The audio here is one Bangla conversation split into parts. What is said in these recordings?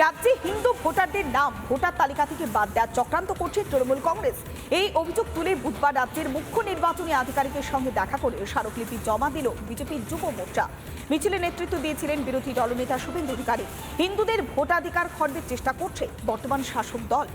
রাজ্যে হিন্দু ভোটারদের নাম ভোটার তালিকা থেকে বাদ দেওয়ার চক্রান্ত করছে তৃণমূল কংগ্রেস। এই অভিযোগ তুলে বুধবার রাজ্যের মুখ্য নির্বাচনী আধিকারিকের সঙ্গে দেখা করে স্মারকলিপি জমা দিল বিজেপির যুব মোর্চা। মিছিলে নেতৃত্ব দিয়েছিলেন বিরোধী দলনেতা শুভেন্দু অধিকারী। হিন্দুদের ভোটাধিকার খর্বের চেষ্টা করছে বর্তমান শাসক দল।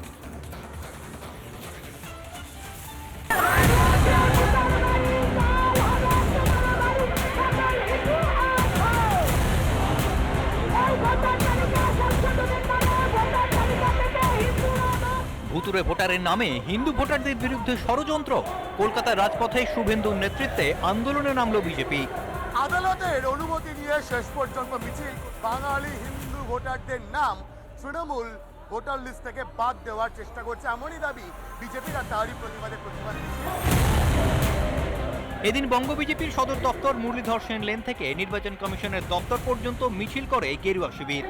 ভুতুরে ভোটারের নামে হিন্দু ভোটারদের বিরুদ্ধে ষড়যন্ত্র। কলকাতার রাজপথে শুভেন্দুর নেতৃত্বে আন্দোলনে নামলো বিজেপি। আদালতের অনুমতি নিয়ে শেষ পর্যন্ত মিছিল। বাঙালি হিন্দু ভোটারদের নাম তৃণমূল ভোটার লিস্ট থেকে বাদ দেওয়ার চেষ্টা করছে এমনই দাবি বিজেপির আর তারই প্রতিবাদে প্রতিবাদ এদিন বঙ্গ বিজেপির সদর দপ্তর মুরলীধর সেন লেন থেকে নির্বাচন কমিশনের দপ্তর পর্যন্ত মিছিল করে গেরুয়া শিবির।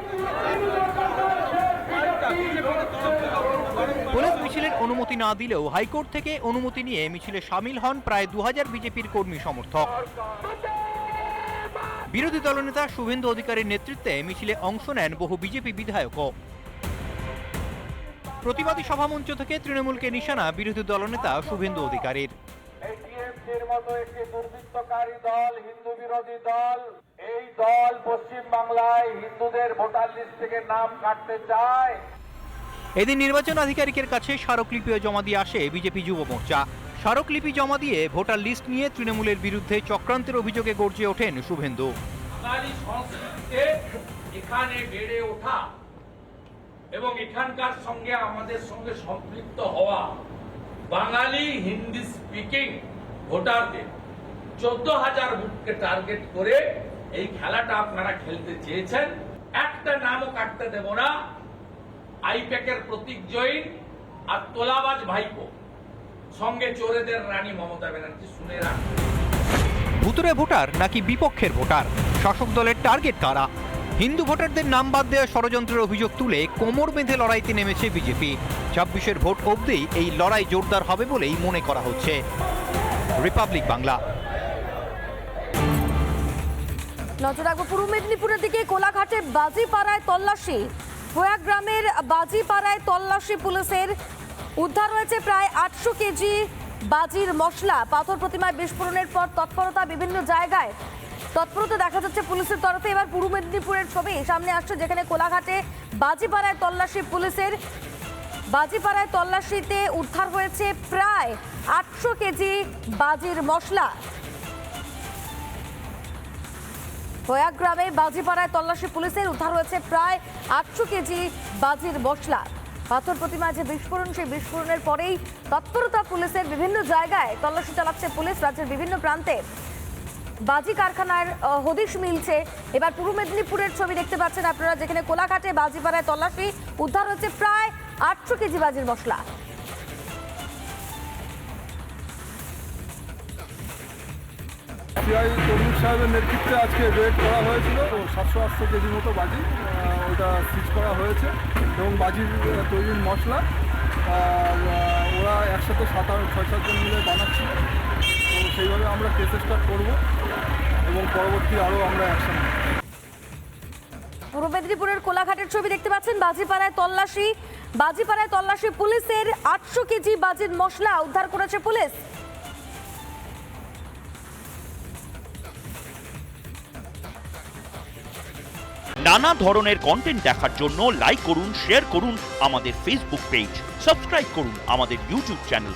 পুলিশ মিছিলের অনুমতি না দিলেও হাইকোর্ট থেকে অনুমতি নিয়ে মিছিলে সামিল হন প্রায় দু হাজার বিজেপির কর্মী সমর্থক। বিরোধী দলনেতা শুভেন্দু অধিকারীর নেতৃত্বে মিছিলে অংশ নেন বহু বিজেপি বিধায়কও। প্রতিবাদী সভামঞ্চ থেকে তৃণমূলকে নিশানা বিরোধী দলনেতা শুভেন্দু অধিকারীর। টিএমসির মতো একটি দুর্বৃত্তকারী দল হিন্দু বিরোধী দল এই দল পশ্চিম বাংলায় হিন্দুদের ভোটার লিস্ট থেকে নাম কাটতে চায়। এদিন নির্বাচন আধিকারিকের কাছে স্মারকলিপিও জমা দিয়ে আসে বিজেপি যুব মোর্চা। স্মারকলিপি জমা দিয়ে ভোটার লিস্ট নিয়ে তৃণমূলের বিরুদ্ধে চক্রান্তের অভিযোগে গর্জে ওঠেন শুভেন্দু। বাঙালি সংস্কৃতিতে এখানে বেড়ে ওঠা এবং এখানকার সঙ্গে আমাদের সঙ্গে সম্পৃক্ত হওয়া বাঙালি হিন্দি স্পিকিং ভোটারদের চোদ্দ হাজার ভোটকে টার্গেট করে এই খেলাটা আপনারা খেলতে চেয়েছেন। একটা নামও কাটতে দেব না। আইপ্যাকের প্রতীক জৈন আর তোলাবাজ ভাইপো। সঙ্গে চোরেদের রানী মমতা ব্যানার্জি শুনে রাখবেন ভুতুরে ভোটার নাকি বিপক্ষের ভোটার? শাসক দলের টার্গেট কারা? হিন্দু ভোটারদের নাম বাদ দেওয়া ষড়যন্ত্রের অভিযোগ তুলে কোমর বেঁধে লড়াইতে নেমেছে বিজেপি। ছাব্বিশের ভোট অবধি এই লড়াই জোরদার হবে বলেই মনে করা হচ্ছে। রিপাবলিক বাংলা নজর রাখব পূর্ব মেদিনীপুরের দিকে। কোলাঘাটে বাজিপাড়ায় তল্লাশি। গ্রামের বাজিপাড়ায় তল্লাশি পুলিশের উদ্ধার হয়েছে প্রায় আটশো কেজি বাজির মশলা। পাথর প্রতিমায় বিস্ফোরণের পর তৎপরতা বিভিন্ন জায়গায়। তৎপরতা দেখা যাচ্ছে পুলিশের তরফে। এবার পূর্ব মেদিনীপুরের ছবি সামনে আসছে, যেখানে কোলাঘাটে বাজিপাড়ায় তল্লাশি পুলিশের বাজিপাড়ায় তল্লাশিতে উদ্ধার হয়েছে প্রায় আটশো কেজি বাজির মশলা। গ্রামে বাজিপাড়ায় তল্লাশি পুলিশের উদ্ধার হয়েছে প্রায় আটশো কেজি বাজির মশলা। পাথর প্রতিমা যে বিস্ফোরণ, সেই বিস্ফোরণের পরেই তৎপরতা পুলিশের বিভিন্ন জায়গায় তল্লাশি চালাচ্ছে পুলিশ, রাজ্যের বিভিন্ন প্রান্তে। বাজি কারখানার হদিশ মিলছে। এবার পূর্ব মেদিনীপুরের ছবি দেখতে পাচ্ছেন আপনারা, যেখানে কোলাঘাটে বাজিপাড়ায় তল্লাশি, উদ্ধার হচ্ছে প্রায় আটশো কেজি বাজির মশলা। সিআই তরুণ সাহেবের নেতৃত্বে আজকে রেড করা হয়েছিল। সাতশো আটশো কেজি মতো বাজি ওটা সিজ করা হয়েছে এবং বাজির তৈরির মশলা। ওরা একসাথে সাত ছয় সাতজন মিলে বানাচ্ছিল। সেইভাবে আমরা কেস স্টার্ট করব এবং পরবর্তী আরও আমরা অ্যাকশন পূর্ব মেদিনীপুরের কোলাঘাটের ছবি দেখতে পাচ্ছেন বাজিপাড়ায় তল্লাশি। বাজিপাড়ায় তল্লাশি পুলিশের আটশো কেজি বাজির মশলা উদ্ধার করেছে পুলিশ। নানা ধরনের কন্টেন্ট দেখার জন্য লাইক করুন শেয়ার করুন আমাদের ফেসবুক পেজ সাবস্ক্রাইব করুন আমাদের ইউটিউব চ্যানেল